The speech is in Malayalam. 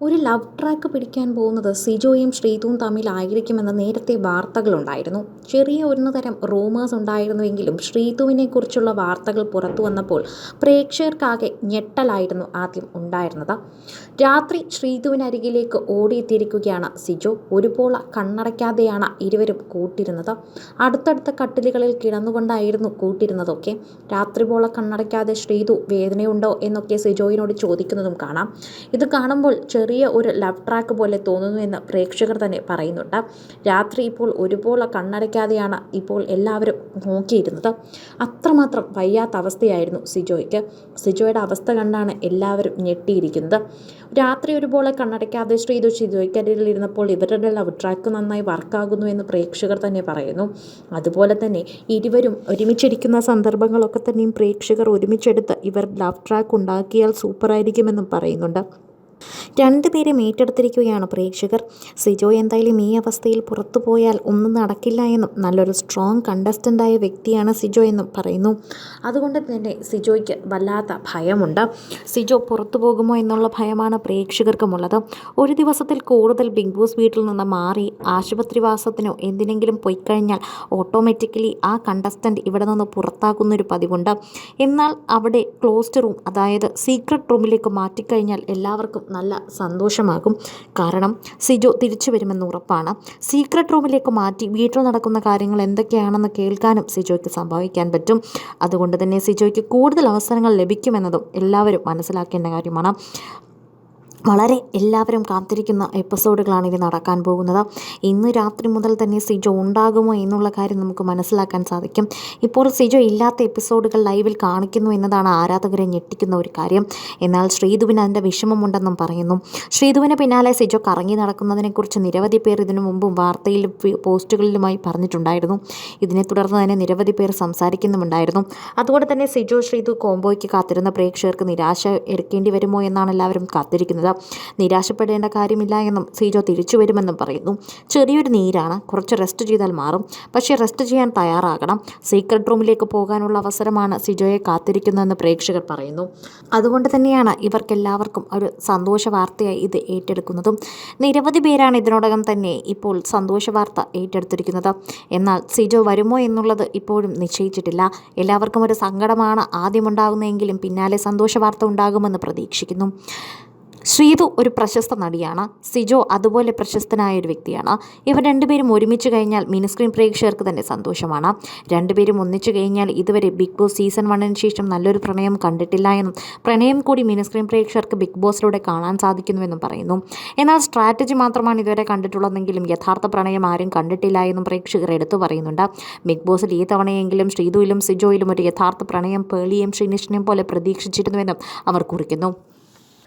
ഒരു ലവ് ട്രാക്ക് പിടിക്കാൻ പോകുന്നത് സിജോയും ശ്രീതുവും തമ്മിലായിരിക്കുമെന്ന് നേരത്തെ വാർത്തകളുണ്ടായിരുന്നു. ചെറിയ ഒരു തരം റൂമേഴ്സ് ഉണ്ടായിരുന്നുവെങ്കിലും ശ്രീതുവിനെക്കുറിച്ചുള്ള വാർത്തകൾ പുറത്തു വന്നപ്പോൾ പ്രേക്ഷകർക്കാകെ ഞെട്ടലായിരുന്നു ആദ്യം ഉണ്ടായിരുന്നത്. രാത്രി ശ്രീതുവിനരികിലേക്ക് ഓടിയെത്തിയിരിക്കുകയാണ് സിജോ. ഒരുപോള കണ്ണടയ്ക്കാതെയാണ് ഇരുവരും കൂട്ടിരുന്നത്. അടുത്തടുത്ത കട്ടിലുകളിൽ കിടന്നുകൊണ്ടായിരുന്നു കൂട്ടിരുന്നതൊക്കെ. രാത്രി പോള കണ്ണടയ്ക്കാതെ ശ്രീതു വേദനയുണ്ടോ എന്നൊക്കെ സിജോയിനോട് ചോദിക്കുന്നതും കാണാം. ഇത് കാണുമ്പോൾ ചെറിയ ഒരു ലവ് ട്രാക്ക് പോലെ തോന്നുന്നു എന്ന് പ്രേക്ഷകർ തന്നെ പറയുന്നുണ്ട്. രാത്രി ഇപ്പോൾ ഒരുപോലെ കണ്ണടയ്ക്കാതെയാണ് ഇപ്പോൾ എല്ലാവരും നോക്കിയിരുന്നത്. അത്രമാത്രം വയ്യാത്ത അവസ്ഥയായിരുന്നു സിജോയ്ക്ക്. സിജോയുടെ അവസ്ഥ കണ്ടാണ് എല്ലാവരും ഞെട്ടിയിരിക്കുന്നത്. രാത്രി ഒരുപോലെ കണ്ണടയ്ക്കാതെ ശ്രീതു സിജോയ്ക്കരികിൽ ഇരുന്നപ്പോൾ ഇവരുടെ ലവ് ട്രാക്ക് നന്നായി വർക്കാകുന്നു എന്ന് പ്രേക്ഷകർ തന്നെ പറയുന്നു. അതുപോലെ തന്നെ ഇരുവരും ഒരുമിച്ചിരിക്കുന്ന സന്ദർഭങ്ങളൊക്കെ തന്നെയും പ്രേക്ഷകർ ഒരുമിച്ചെടുത്ത് ഇവർ ലവ് ട്രാക്ക് ഉണ്ടാക്കിയാൽ സൂപ്പറായിരിക്കുമെന്നും പറയുന്നുണ്ട്. രണ്ടുപേരും ഏറ്റെടുത്തിരിക്കുകയാണ് പ്രേക്ഷകർ. സിജോ എന്തായാലും ഈ അവസ്ഥയിൽ പുറത്തു പോയാൽ ഒന്നും നടക്കില്ല എന്നും നല്ലൊരു സ്ട്രോങ് കണ്ടസ്റ്റന്റായ വ്യക്തിയാണ് സിജോ എന്നും പറയുന്നു. അതുകൊണ്ട് തന്നെ സിജോയ്ക്ക് വല്ലാത്ത ഭയമുണ്ട്. സിജോ പുറത്തു പോകുമോ എന്നുള്ള ഭയമാണ് പ്രേക്ഷകർക്കുമുള്ളത്. ഒരു ദിവസത്തിൽ കൂടുതൽ ബിഗ് ബോസ് വീട്ടിൽ നിന്ന് മാറി ആശുപത്രിവാസത്തിനോ എന്തിനെങ്കിലും പോയി കഴിഞ്ഞാൽ ഓട്ടോമാറ്റിക്കലി ആ കണ്ടസ്റ്റന്റ് ഇവിടെ നിന്ന് പുറത്താക്കുന്നൊരു പതിവുണ്ട്. എന്നാൽ അവിടെ ക്ലോസ്ഡ് റൂം അതായത് സീക്രട്ട് റൂമിലേക്ക് മാറ്റിക്കഴിഞ്ഞാൽ എല്ലാവർക്കും നല്ല സന്തോഷമാകും. കാരണം സിജോ തിരിച്ചു വരുമെന്ന് ഉറപ്പാണ്. സീക്രട്ട് റൂമിലേക്ക് മാറ്റി വീട്ടിൽ നടക്കുന്ന കാര്യങ്ങൾ എന്തൊക്കെയാണെന്ന് കേൾക്കാനും സിജോയ്ക്ക് സംഭവിക്കാൻ പറ്റും. അതുകൊണ്ട് തന്നെ സിജോയ്ക്ക് കൂടുതൽ അവസരങ്ങൾ ലഭിക്കുമെന്നതും എല്ലാവരും മനസ്സിലാക്കേണ്ട കാര്യമാണ്. വളരെ എല്ലാവരും കാത്തിരിക്കുന്ന എപ്പിസോഡുകളാണ് ഇനി നടക്കാൻ പോകുന്നത്. ഇന്ന് രാത്രി മുതൽ തന്നെ സിജോ ഉണ്ടാകുമോ എന്നുള്ള കാര്യം നമുക്ക് മനസ്സിലാക്കാൻ സാധിക്കും. ഇപ്പോൾ സിജോ ഇല്ലാത്ത എപ്പിസോഡുകൾ ലൈവിൽ കാണിക്കുന്നു എന്നതാണ് ആരാധകരെ ഞെട്ടിക്കുന്ന ഒരു കാര്യം. എന്നാൽ ശ്രീധുവിന് അതിന്റെ വിഷമമുണ്ടെന്നും പറയുന്നു. ശ്രീധുവിന് പിന്നാലെ സിജോ കറങ്ങി നടക്കുന്നതിനെക്കുറിച്ച് നിരവധി പേർ ഇതിനു മുമ്പും വാർത്തയിലും പോസ്റ്റുകളിലുമായി പറഞ്ഞിട്ടുണ്ടായിരുന്നു. ഇതിനെ തുടർന്ന് തന്നെ നിരവധി പേർ സംസാരിക്കുന്നുമുണ്ടായിരുന്നു. അതുകൊണ്ട് തന്നെ സിജോ ശ്രീധു കോംബോയ്ക്ക് കാത്തിരുന്ന പ്രേക്ഷകർക്ക് നിരാശ എടുക്കേണ്ടി വരുമോ എന്നാണ് എല്ലാവരും കാത്തിരിക്കുന്നത്. നിരാശപ്പെടേണ്ട കാര്യമില്ല എന്നും സിജോ തിരിച്ചു വരുമെന്നും പറയുന്നു. ചെറിയൊരു നീരാണ്. കുറച്ച് റെസ്റ്റ് ചെയ്താൽ മാറും. പക്ഷേ റെസ്റ്റ് ചെയ്യാൻ തയ്യാറാകണം. സീക്രട്ട് റൂമിലേക്ക് പോകാനുള്ള അവസരമാണ് സിജോയെ കാത്തിരിക്കുന്നതെന്ന് പ്രേക്ഷകർ പറയുന്നു. അതുകൊണ്ട് തന്നെയാണ് ഇവർക്കെല്ലാവർക്കും ഒരു സന്തോഷ വാർത്തയായി ഇത് ഏറ്റെടുക്കുന്നതും. നിരവധി പേരാണ് ഇതിനോടകം തന്നെ ഇപ്പോൾ സന്തോഷ വാർത്ത ഏറ്റെടുത്തിരിക്കുന്നത്. എന്നാൽ സിജോ വരുമോ എന്നുള്ളത് ഇപ്പോഴും നിശ്ചയിച്ചിട്ടില്ല. എല്ലാവർക്കും ഒരു സങ്കടമാണ് ആദ്യമുണ്ടാകുന്നതെങ്കിലും പിന്നാലെ സന്തോഷ വാർത്ത ഉണ്ടാകുമെന്ന് പ്രതീക്ഷിക്കുന്നു. ശ്രീതു ഒരു പ്രശസ്ത നടിയാണ്. സിജോ അതുപോലെ പ്രശസ്തനായ ഒരു വ്യക്തിയാണ്. ഇവർ രണ്ടുപേരും ഒരുമിച്ച് കഴിഞ്ഞാൽ മിനി സ്ക്രീൻ പ്രേക്ഷകർക്ക് തന്നെ സന്തോഷമാണ്. രണ്ടുപേരും ഒന്നിച്ചു കഴിഞ്ഞാൽ ഇതുവരെ ബിഗ് ബോസ് സീസൺ വണ്ണിന് ശേഷം നല്ലൊരു പ്രണയം കണ്ടിട്ടില്ല എന്നും പ്രണയം കൂടി മിനി സ്ക്രീൻ പ്രേക്ഷകർക്ക് ബിഗ് ബോസിലൂടെ കാണാൻ സാധിക്കുന്നുവെന്നും പറയുന്നു. എന്നാൽ സ്ട്രാറ്റജി മാത്രമാണ് ഇതുവരെ കണ്ടിട്ടുള്ളതെങ്കിലും യഥാർത്ഥ പ്രണയം ആരും കണ്ടിട്ടില്ല എന്നും പ്രേക്ഷകർ എടുത്തു പറയുന്നുണ്ട്. ബിഗ് ബോസിൽ ഈ തവണയെങ്കിലും ശ്രീതുവിലും സിജോയിലും ഒരു യഥാർത്ഥ പ്രണയം പേളിയും ശ്രീനിഷിനെയും പോലെ പ്രതീക്ഷിച്ചിരുന്നുവെന്നും അവർ കുറിക്കുന്നു.